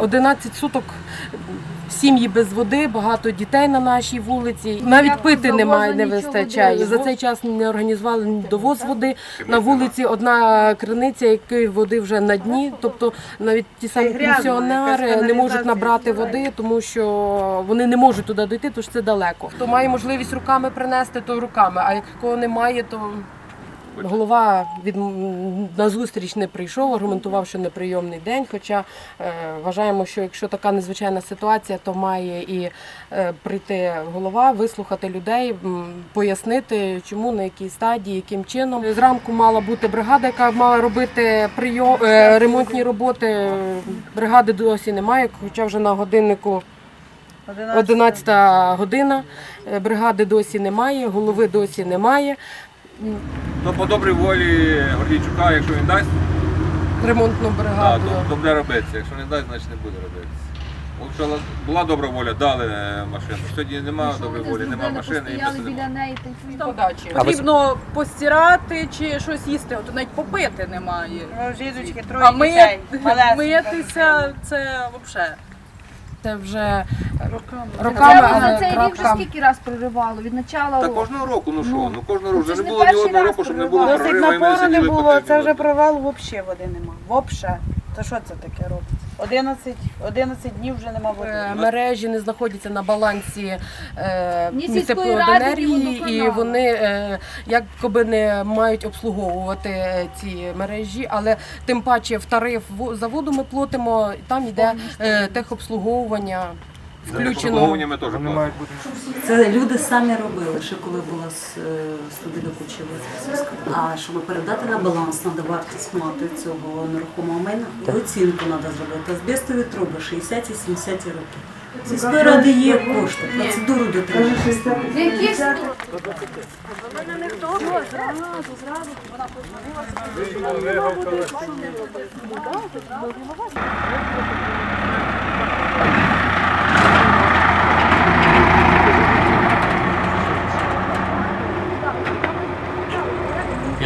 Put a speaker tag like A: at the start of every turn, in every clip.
A: 11 суток сім'ї без води, багато дітей на нашій вулиці. Навіть пити немає, не вистачає. За цей час не організували довоз води. На вулиці одна криниця, якої води вже на дні. Тобто навіть ті самі пенсіонери не можуть набрати води, тому що вони не можуть туди дойти, тому що це далеко. Хто має можливість руками принести, то руками. А якого немає, то Голова від на зустріч не прийшов, аргументував, що неприйомний день. Хоча е, вважаємо, що якщо така незвичайна ситуація, то має і е, прийти голова, вислухати людей, пояснити, чому на якій стадії, яким чином. Зранку мала бути бригада, яка мала робити прийом е, ремонтні роботи. Бригади досі немає, хоча вже на годиннику 11 година. Е, Бригади досі немає, голови досі немає.
B: То по добрій волі Гордійчука, якщо він дасть,
A: Ремонтну
B: да,
A: бригаду.
B: то, то буде робитися. Якщо не дасть, значить не буде робитися. Якщо була добра воля, дали е, машину. Сьогодні немає доброї волі, немає машини і просто
C: біля неї. та й.
D: Потрібно постирати чи щось їсти, от навіть попити немає.
E: Жіночки,
D: А
E: троє
D: ми,
E: дітей. малесенька
D: миятися це взагалі.
A: Це вже
D: Роками.
A: роками,
C: Це
A: але
C: за цей рік вже
A: крапка.
C: скільки раз проривало? Від начала
B: Та
C: року.
B: кожного року, ну що,
C: Ну,
B: ну кожного року.
C: це
B: Вже
C: ж
B: не
C: не
B: було ні
C: перший
B: одного
C: раз
B: року, щоб не було
E: Досить
B: прориву, і ми
E: напору не
B: сиділи
E: було, це вже
B: тижню.
E: провал взагалі води нема. Вообще. То що це таке робиться? 11, 11 днів вже нема води.
A: Е, Мережі не знаходяться на балансі е,
C: Ні
A: місцевої
C: сільської ради, ні
A: енергії, і
C: водоканалу.
A: вони е, якби не мають обслуговувати ці мережі, але тим паче в тариф во- за воду ми платимо, і там йде е, техобслуговування включено.
B: теж.
F: Це люди самі робили, ще коли була студія Кучева. А щоб передати на баланс, треба вартість мати цього нерухомого майна. І оцінку треба зробити. Азбестові труби 60 і 70 років. Сільської ради є кошти, процедуру
C: ж-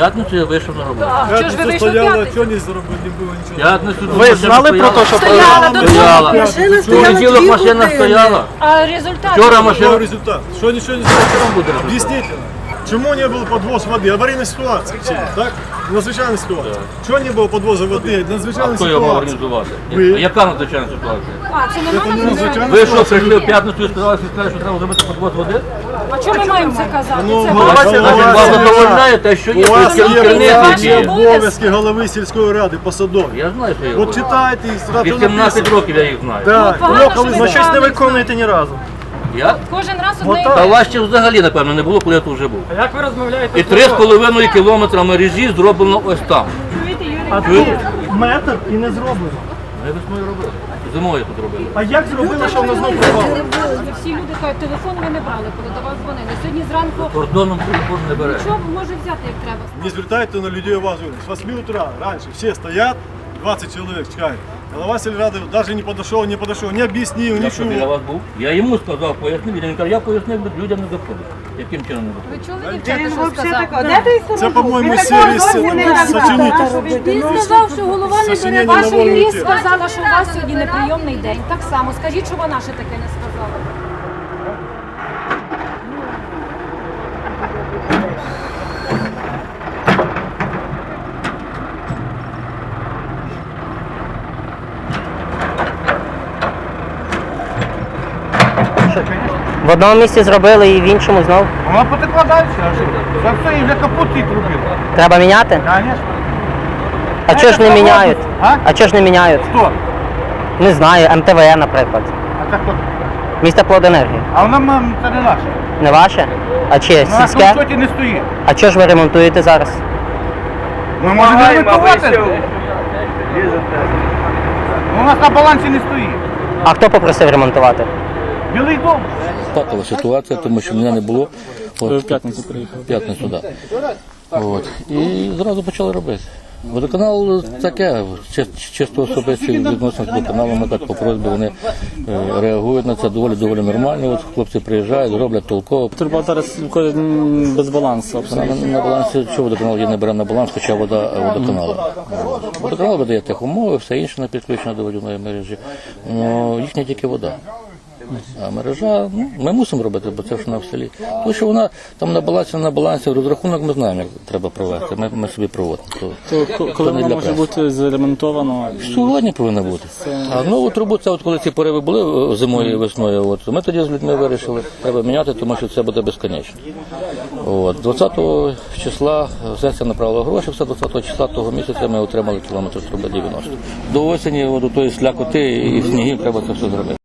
G: П'ятницю я вийшов на роботу.
D: Що ж ви вийшли в п'ятницю?
H: Що не зробили, не було нічого.
G: П'ятницю
H: Ви знали про те, що
D: Стояла до
G: стояла?
A: Машина
G: В понеділок машина стояла.
D: А результат?
G: Вчора
H: Какой
G: машина
H: результат? Что ничего не зробили?
G: буде результат.
H: Объясните нам. Чему не был подвоз воды? Аварийная ситуация. Так? Надзвичайна ситуація. Чого не було подвозу води?
G: А
H: Надзвичайна
G: хто його мав
H: ситуація.
G: організувати?
H: Ви.
G: А яка надзвичайна ситуація?
D: А, це не
H: Це
D: мене?
H: надзвичайна
G: Ви що,
H: ситуація.
G: прийшли в п'ятницю і сказали, що сказали, що треба зробити подвоз води?
D: А чому ми маємо це казати?
H: Ну,
D: Це ваше-
G: вас задовольняє те, що є
H: У вас є є.
D: обов'язки.
H: голови сільської ради посадові.
G: Я знаю, що є.
H: От читайте і
G: 18
H: написано.
G: років я їх знаю.
H: Так,
D: погано, що ви щось не
H: виконуєте ні разу.
G: Я?
D: Кожен раз одне і.
G: Та вас ще взагалі, напевно, не було, коли я тут вже був.
H: А як ви розмовляєте?
G: І три з половиною кілометра мережі зроблено ось там.
H: А тут метр і не зроблено.
G: Ми весною робили. Зимою тут робили.
H: А як зробили, що воно знову пропало?
I: Всі люди кажуть, телефон ви не брали, коли до вас дзвонили. Сьогодні зранку
G: Кордоном телефон не бере.
I: нічого може взяти як треба.
H: Не звертайте на людей увагу. С 8 утра раньше все стоят, 20 человек чекают. Голова сельрады даже не подошел, не подошел, не объяснил,
G: Я що біля
H: ничего.
G: вас був? Я йому сказав, пояснив, він каже, я пояснив, людям не доходить. Яким чином не доходить?
I: Ви чули, дівчата, що сказав?
E: де той сорок?
H: Це, по-моєму,
E: Він
H: сервіс сочинитель.
I: Він сказав, що голова не бере.
H: Сочинення
I: Ваша
H: нового
I: юрист сказала, що у вас сьогодні неприйомний день. Так само. Скажіть, що вона ще таке не сказала.
J: В одному місці зробили і в іншому знов.
H: Вона потекла далі, а що? За все, і вже капут і трубив.
J: Треба міняти?
H: Конечно.
J: А чого ж не міняють?
H: А?
J: А чого ж не міняють?
H: Хто?
J: Не знаю, МТВ, наприклад.
H: А це хто?
J: Місто Плоденергії.
H: А вона мам, це не наше.
J: Не ваше? А чи
H: Вона в
J: сільське?
H: соті не стоїть.
J: А чого ж ви ремонтуєте зараз?
H: Ми можемо не ремонтувати. Ну, У нас на балансі не стоїть.
J: А хто попросив ремонтувати?
H: Білий дом.
G: Патова ситуація, тому що мене не було. От, в п'ятницю приїхав. П'ятницю, так. От. І зразу почали робити.
K: Водоканал таке, чисто особисті відносини з водоканалом, ми так по просьбі вони е, реагують на це доволі доволі нормально. От хлопці приїжджають, роблять толково.
L: Турбо зараз м, без балансу.
K: На, на, на балансі чого водоканал є не бере на баланс, хоча вода е, водоканалу. Водоканал видає техумови, все інше на підключення до водяної мережі. Ну, їхня тільки вода. А мережа, ну, ми мусимо робити, бо це ж на в селі. Тому що вона там на балансі, на балансі, розрахунок ми знаємо, як треба провести. Ми, ми собі проводимо. То,
L: То ко- коли
K: не
L: воно
K: для
L: може
K: преси.
L: бути заремонтовано?
K: Сьогодні повинна бути. А нову трубу, це от коли ці пориви були е, зимою і весною, от, ми тоді з людьми вирішили, треба міняти, тому що це буде безконечно. От, 20 числа сесія направила гроші, все 20 числа того місяця ми отримали кілометр труби 90. До осені от, до тої слякоти і снігів треба це все зробити.